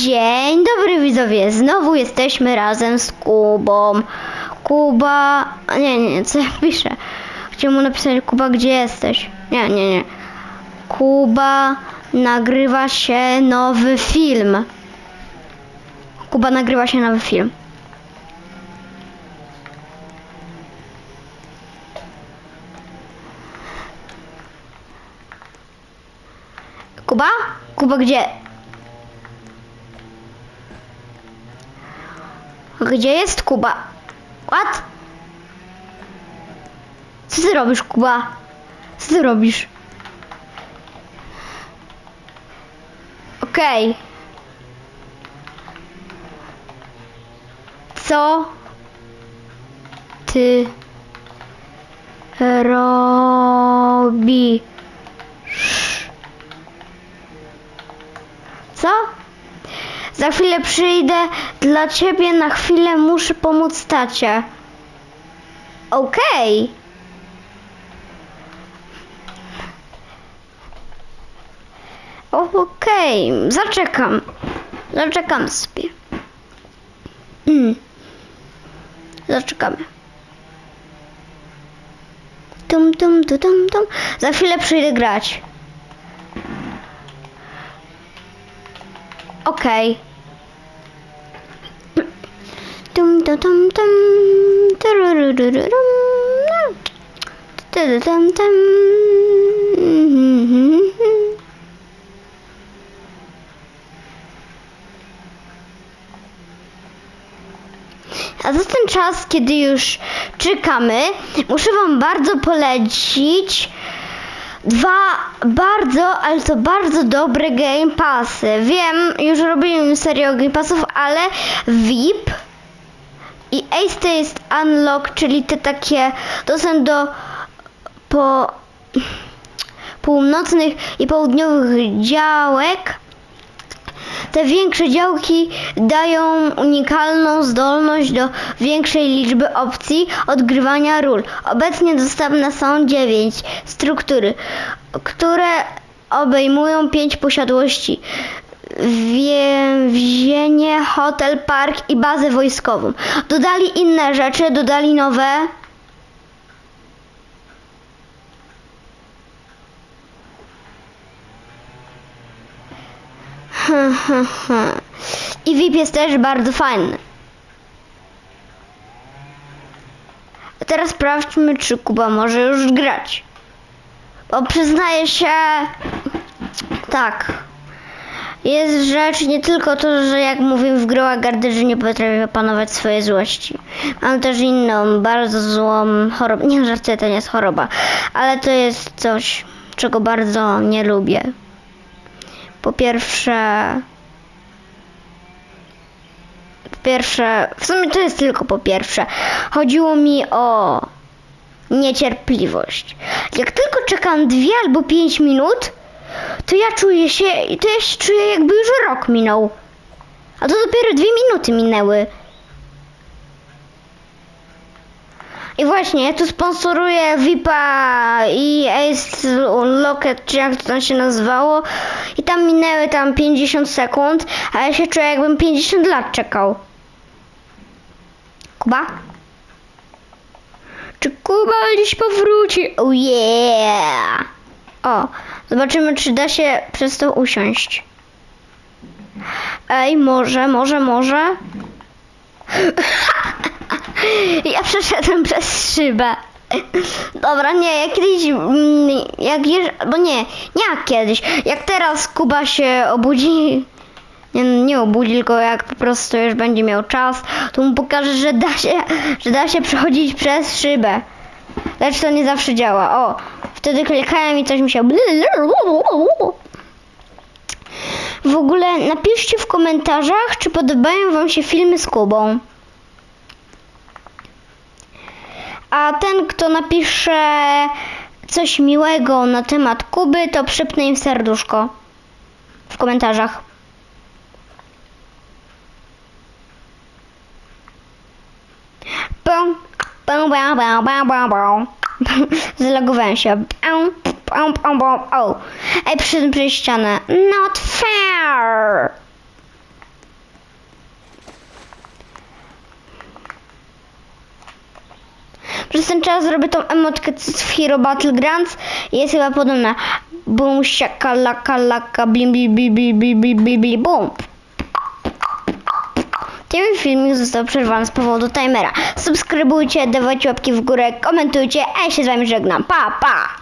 Dzień dobry widzowie, znowu jesteśmy razem z Kubą. Kuba, nie, nie, co ja piszę? Chciałem mu napisać Kuba, gdzie jesteś? Nie, nie, nie. Kuba, nagrywa się nowy film. Kuba, nagrywa się nowy film. Kuba? Kuba, gdzie? Gdzie jest Kuba? What? Co ty robisz, Kuba? Co ty robisz? Okej. Co ty robisz? Co? Za chwilę przyjdę dla ciebie, na chwilę muszę pomóc tacie. Okej. Okej, zaczekam. Zaczekam sobie. Mm. Zaczekamy. Tum, tum, tum, tum, tum. Za chwilę przyjdę grać. Okej. Tum, tum, tum, tum. Tururururum. Tu, tu, tum, tum. A za ten czas, kiedy już czekamy, muszę Wam bardzo polecić dwa bardzo, ale to bardzo dobre Game Passy. Wiem, już robiłem serię Game Passów, ale VIP i Ace to jest Unlock, czyli te takie dostęp do po północnych i południowych działek. Te większe działki dają unikalną zdolność do większej liczby opcji odgrywania ról. Obecnie dostępne są 9 struktury, które obejmują 5 posiadłości. Więzienie, hotel, park i bazę wojskową. Dodali inne rzeczy, dodali nowe. I VIP jest też bardzo fajny. A teraz sprawdźmy, czy Kuba może już grać. Bo przyznaję się, tak. Jest rzecz nie tylko to, że jak mówię w Groła Gardy, że nie potrafię opanować swojej złości. Mam też inną, bardzo złą chorobę. Nie żartuję, to nie jest choroba, ale to jest coś, czego bardzo nie lubię. Po pierwsze, po pierwsze, w sumie to jest tylko po pierwsze, chodziło mi o niecierpliwość. Jak tylko czekam dwie albo pięć minut, to ja czuję się, to ja się czuję jakby już rok minął. A to dopiero dwie minuty minęły. I właśnie, ja tu sponsoruję VIPa i Ace Locket, czy jak to tam się nazywało. I tam minęły tam 50 sekund, a ja się czuję jakbym 50 lat czekał. Kuba? Czy Kuba dziś powróci? Oh yeah! O, zobaczymy, czy da się przez to usiąść. Ej, może, może, może. Ja przeszedłem przez szybę. Dobra, nie, jak kiedyś, mm, jak jeż, bo nie, nie jak kiedyś, jak teraz Kuba się obudzi, nie, nie obudzi, tylko jak po prostu już będzie miał czas, to mu pokaże, że da się, że da się przechodzić przez szybę. Lecz to nie zawsze działa. O, wtedy klikałem i coś mi się... W ogóle napiszcie w komentarzach, czy podobają wam się filmy z Kubą. A ten, kto napisze coś miłego na temat Kuby, to przypnę im serduszko w komentarzach. Zalogowałem się. Ej, przyszedłem przez ścianę. Not fair. Przez ten czas zrobię tą emotkę w Hero Battlegrounds. Jest chyba podobna. Bum, siaka, laka, laka, blim, blim, blim, blim, blim, blim, blim, blim, bum. Ten filmik został przerwany z powodu timera. Subskrybujcie, dawajcie łapki w górę, komentujcie, a ja się z wami żegnam. Pa, pa!